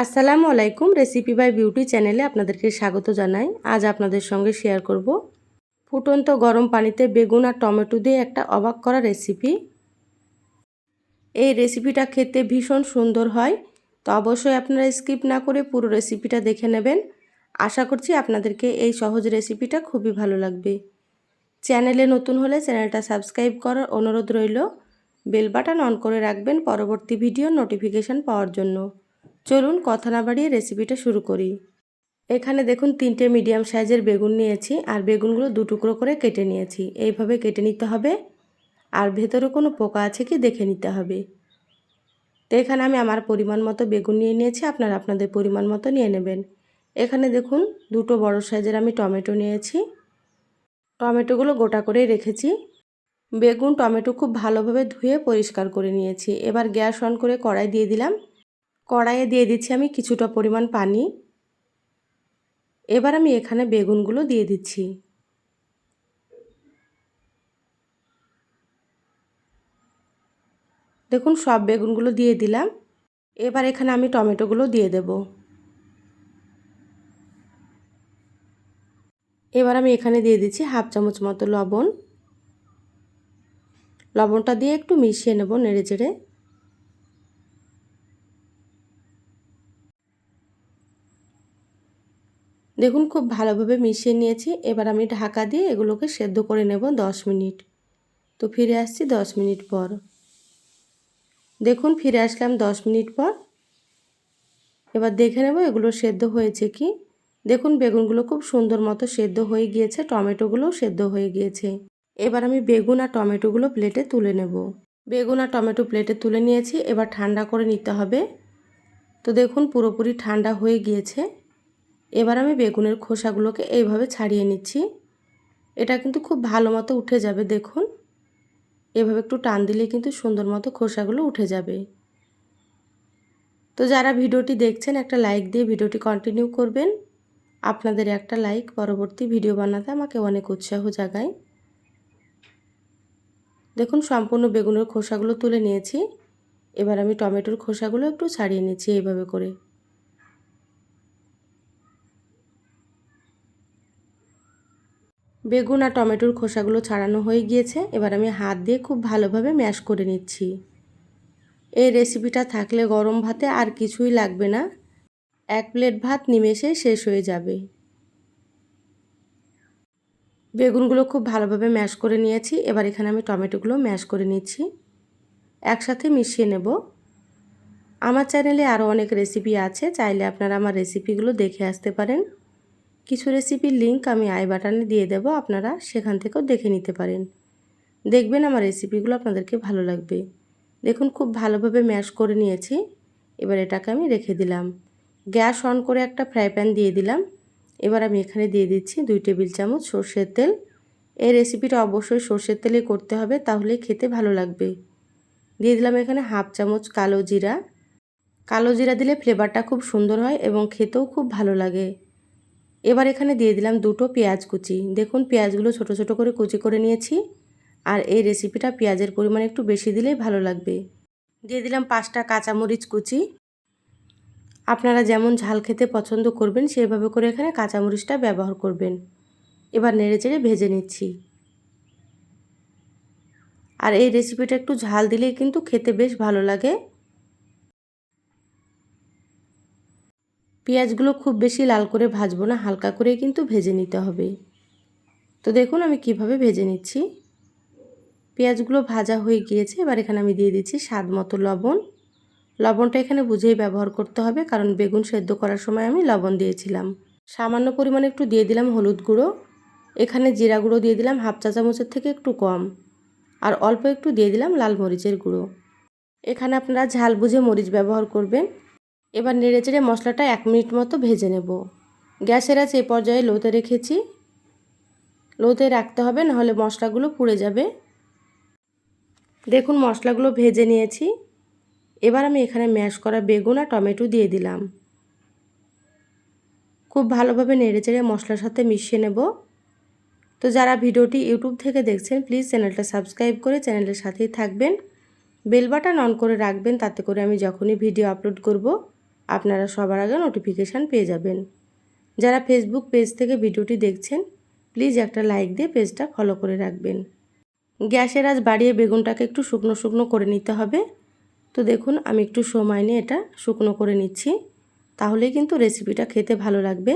আসসালামু আলাইকুম recipe by beauty চ্যানেলে আপনাদেরকে স্বাগত জানাই। আজ আপনাদের সঙ্গে শেয়ার করব ফুটন্ত গরম পানিতে বেগুন আর টমেটো দিয়ে একটা অবাক করা রেসিপি এই রেসিপিটা খেতে ভীষণ সুন্দর হয়, তো অবশ্যই আপনারা স্কিপ না করে পুরো রেসিপিটা দেখে নেবেন। আশা করছি আপনাদেরকে এই সহজ রেসিপিটা খুবই ভালো লাগবে। চ্যানেলে নতুন হলে চ্যানেলটা সাবস্ক্রাইব করার অনুরোধ রইল। বেল বাটন অন করে রাখবেন পরবর্তী ভিডিও নোটিফিকেশান পাওয়ার জন্য। চলুন কথা না বাড়িয়ে রেসিপিটা শুরু করি। এখানে দেখুন তিনটে মিডিয়াম সাইজের বেগুন নিয়েছি আর বেগুনগুলো দু টুকরো করে কেটে নিয়েছি। এইভাবে কেটে নিতে হবে। আর ভেতরে কোনো পোকা আছে কি দেখে নিতে হবে। তো এখানে আমি আমার পরিমাণ মতো বেগুন নিয়ে নিয়েছি, আপনারা আপনাদের পরিমাণ মতো নিয়ে নেবেন। এখানে দেখুন দুটো বড় সাইজের আমি টমেটো নিয়েছি। টমেটোগুলো গোটা করেই রেখেছি। বেগুন টমেটো খুব ভালোভাবে ধুয়ে পরিষ্কার করে নিয়েছি। এবার গ্যাস অন করে কড়াই দিয়ে দিলাম। কড়াইয়ে দিয়ে দিচ্ছি আমি কিছুটা পরিমাণ পানি। এবার আমি এখানে বেগুনগুলো দিয়ে দিচ্ছি। দেখুন, সব বেগুনগুলো দিয়ে দিলাম। এবার এখানে আমি টমেটোগুলো দিয়ে দেব। এবার আমি এখানে দিয়ে দিচ্ছি হাফ চামচ মতো লবণ। লবণটা দিয়ে একটু মিশিয়ে নেব নেড়ে চেড়ে। দেখুন, খুব ভালোভাবে মিশিয়ে নিয়েছি। এবার আমি ঢাকা দিয়ে এগুলোকে সেদ্ধ করে নেব দশ মিনিট। তো ফিরে আসছি দশ মিনিট পর। দেখুন, ফিরে আসলাম দশ মিনিট পর। এবার দেখে নেব এগুলো সেদ্ধ হয়েছে কি। দেখুন, বেগুনগুলো খুব সুন্দর মতো সেদ্ধ হয়ে গিয়েছে, টমেটোগুলোও সেদ্ধ হয়ে গিয়েছে। এবার আমি বেগুন আর টমেটোগুলো প্লেটে তুলে নেব। বেগুন আর টমেটো প্লেটে তুলে নিয়েছি, এবার ঠান্ডা করে নিতে হবে। তো দেখুন, পুরোপুরি ঠান্ডা হয়ে গিয়েছে। এবার আমি বেগুনের খোসাগুলোকে এইভাবে ছাড়িয়ে নিচ্ছি। এটা কিন্তু খুব ভালো মতো উঠে যাবে, দেখুন। এভাবে একটু টান দিলে কিন্তু সুন্দর মতো খোসাগুলো উঠে যাবে। তো যারা ভিডিওটি দেখছেন, একটা লাইক দিয়ে ভিডিওটি কন্টিনিউ করবেন। আপনাদের একটা লাইক পরবর্তী ভিডিও বানাতে আমাকে অনেক উৎসাহ জাগায়। দেখুন, সম্পূর্ণ বেগুনের খোসাগুলো তুলে নিয়েছি। এবার আমি টমেটোর খোসাগুলো একটু ছাড়িয়ে নিচ্ছি এইভাবে করে। বেগুন আর টমেটোর খোসাগুলো ছাড়ানো হয়ে গিয়েছে। এবার আমি হাত দিয়ে খুব ভালোভাবে ম্যাশ করে নিচ্ছি। এই রেসিপিটা থাকলে গরম ভাতে আর কিছুই লাগবে না। এক প্লেট ভাত নিমেষে শেষ হয়ে যাবে। বেগুনগুলো খুব ভালোভাবে ম্যাশ করে নিয়েছি। এবার এখানে আমি টমেটোগুলো ম্যাশ করে নিচ্ছি। একসাথে মিশিয়ে নেব। আমার চ্যানেলে আরও অনেক রেসিপি আছে। চাইলে আপনারা আমার রেসিপিগুলো দেখে আসতে পারেন। কিছু রেসিপির লিঙ্ক আমি আই বাটনে দিয়ে দেব, আপনারা সেখান থেকেও দেখে নিতে পারেন। দেখবেন আমার রেসিপিগুলো আপনাদেরকে ভালো লাগবে। দেখুন, খুব ভালোভাবে ম্যাশ করে নিয়েছি। এবার এটাকে আমি রেখে দিলাম। গ্যাস অন করে একটা ফ্রাই প্যান দিয়ে দিলাম। এবার আমি এখানে দিয়ে দিচ্ছি দুই টেবিল চামচ সর্ষের তেল। এই রেসিপিটা অবশ্যই সর্ষের তেলে করতে হবে তাহলে খেতে ভালো লাগবে। দিয়ে দিলাম এখানে হাফ চামচ কালো জিরা। কালো জিরা দিলে ফ্লেভারটা খুব সুন্দর হয় এবং খেতেও খুব ভালো লাগে। এবার এখানে দিয়ে দিলাম দুটো পেঁয়াজ কুচি। দেখুন, পেঁয়াজগুলো ছোট ছোট করে কুচি করে নিয়েছি। আর এই রেসিপিটা পেঁয়াজের পরিমাণ একটু বেশি দিলেই ভালো লাগবে। দিয়ে দিলাম পাঁচটা কাঁচামরিচ কুচি। আপনারা যেমন ঝাল খেতে পছন্দ করবেন সেইভাবে করে এখানে কাঁচামরিচটা ব্যবহার করবেন। এবার নেড়ে চেড়ে ভেজে নিচ্ছি। আর এই রেসিপিটা একটু ঝাল দিলেই কিন্তু খেতে বেশ ভালো লাগে। পেঁয়াজগুলো খুব বেশি লাল করে ভাজবো না, হালকা করে কিন্তু ভেজে নিতে হবে। তো দেখুন আমি কীভাবে ভেজে নিচ্ছি। পেঁয়াজগুলো ভাজা হয়ে গিয়েছে, এবার এখানে আমি দিয়ে দিচ্ছি স্বাদ মতো লবণ। লবণটা এখানে বুঝেই ব্যবহার করতে হবে, কারণ বেগুন সেদ্ধ করার সময় আমি লবণ দিয়েছিলাম। সামান্য পরিমাণে একটু দিয়ে দিলাম হলুদ গুঁড়ো। এখানে জিরা গুঁড়ো দিয়ে দিলাম হাফ চা চামচের থেকে একটু কম। আর অল্প একটু দিয়ে দিলাম লাল মরিচের গুঁড়ো। এখানে আপনারা ঝাল বুঝে মরিচ ব্যবহার করবেন। এবার নেড়ে চেড়ে মশলাটা এক মিনিট মতো ভেজে নেব। গ্যাসের আছে এ পর্যায়ে লোতে রেখেছি। লোতে রাখতে হবে, নাহলে মশলাগুলো পুড়ে যাবে। দেখুন, মশলাগুলো ভেজে নিয়েছি। এবার আমি এখানে ম্যাশ করা বেগুন আর টমেটো দিয়ে দিলাম। খুব ভালোভাবে নেড়ে চেড়ে মশলার সাথে মিশিয়ে নেব। তো যারা ভিডিওটি ইউটিউব থেকে দেখছেন, প্লিজ চ্যানেলটা সাবস্ক্রাইব করে চ্যানেলের সাথেই থাকবেন। বেল বাটন অন করে রাখবেন, তাতে করে আমি যখনই ভিডিও আপলোড করব আপনারা সবার আগে নোটিফিকেশান পেয়ে যাবেন। যারা ফেসবুক পেজ থেকে ভিডিওটি দেখছেন প্লিজ একটা লাইক দিয়ে পেজটা ফলো করে রাখবেন। গ্যাসের আজ বাড়িয়ে বেগুনটাকে একটু শুকনো শুকনো করে নিতে হবে। তো দেখুন, আমি একটু সময় নিয়ে এটা শুকনো করে নিচ্ছি। তাহলেই কিন্তু রেসিপিটা খেতে ভালো লাগবে।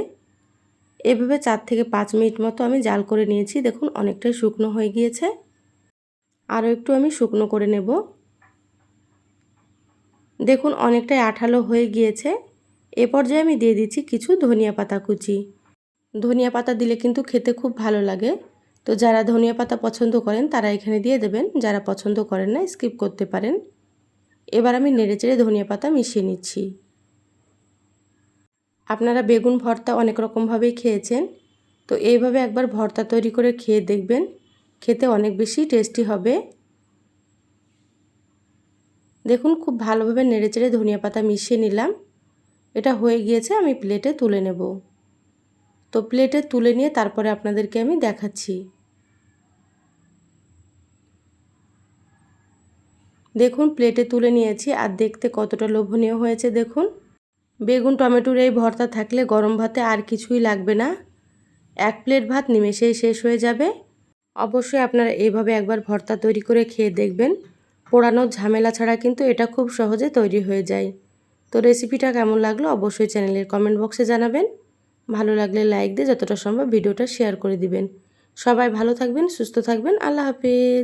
এভাবে চার থেকে পাঁচ মিনিট মতো আমি জাল করে নিয়েছি। দেখুন, অনেকটাই শুকনো হয়ে গিয়েছে। আরও একটু আমি শুকনো করে নেব। দেখুন, অনেকটাই আঠালো হয়ে গিয়েছে। এ পর্যায়ে আমি দিয়ে দিচ্ছি কিছু ধনিয়া পাতা কুচি। ধনিয়া পাতা দিলে কিন্তু খেতে খুব ভালো লাগে। তো যারা ধনিয়া পাতা পছন্দ করেন, তারা এখানে দিয়ে দেবেন। যারা পছন্দ করেন না, স্কিপ করতে পারেন। এবার আমি নেড়েচেড়ে ধনিয়া পাতা মিশিয়ে নিচ্ছি। আপনারা বেগুন ভর্তা অনেক রকমভাবেই খেয়েছেন। তো এইভাবে একবার ভর্তা তৈরি করে খেয়ে দেখবেন। খেতে অনেক বেশি টেস্টি হবে। দেখুন, খুব ভালোভাবে নেড়েচেড়ে ধনিয়া পাতা মিশিয়ে নিলাম। এটা হয়ে গিয়েছে, আমি প্লেটে তুলে নেব। তো প্লেটে তুলে নিয়ে তারপরে আপনাদেরকে আমি দেখাচ্ছি। দেখুন প্লেটে তুলে নিয়েছি, আর দেখতে কতটা লোভনীয় হয়েছে, দেখুন। বেগুন, টমেটোর এই ভর্তা থাকলে গরম ভাতে আর কিছুই লাগবে না। এক প্লেট ভাত নিমেষেই শেষ হয়ে যাবে। অবশ্যই আপনারা এইভাবে একবার ভর্তা তৈরি করে খেয়ে দেখবেন। পোড়ানোর ঝামেলা ছাড়া কিন্তু এটা খুব সহজে তৈরি হয়ে যায়। তো রেসিপিটা কেমন লাগল অবশ্যই চ্যানেলের কমেন্ট বক্সে জানাবেন। ভালো লাগলে লাইক দিয়ে যতটা সম্ভব ভিডিওটা শেয়ার করে দিবেন। সবাই ভালো থাকবেন, সুস্থ থাকবেন। আল্লাহ হাফিজ।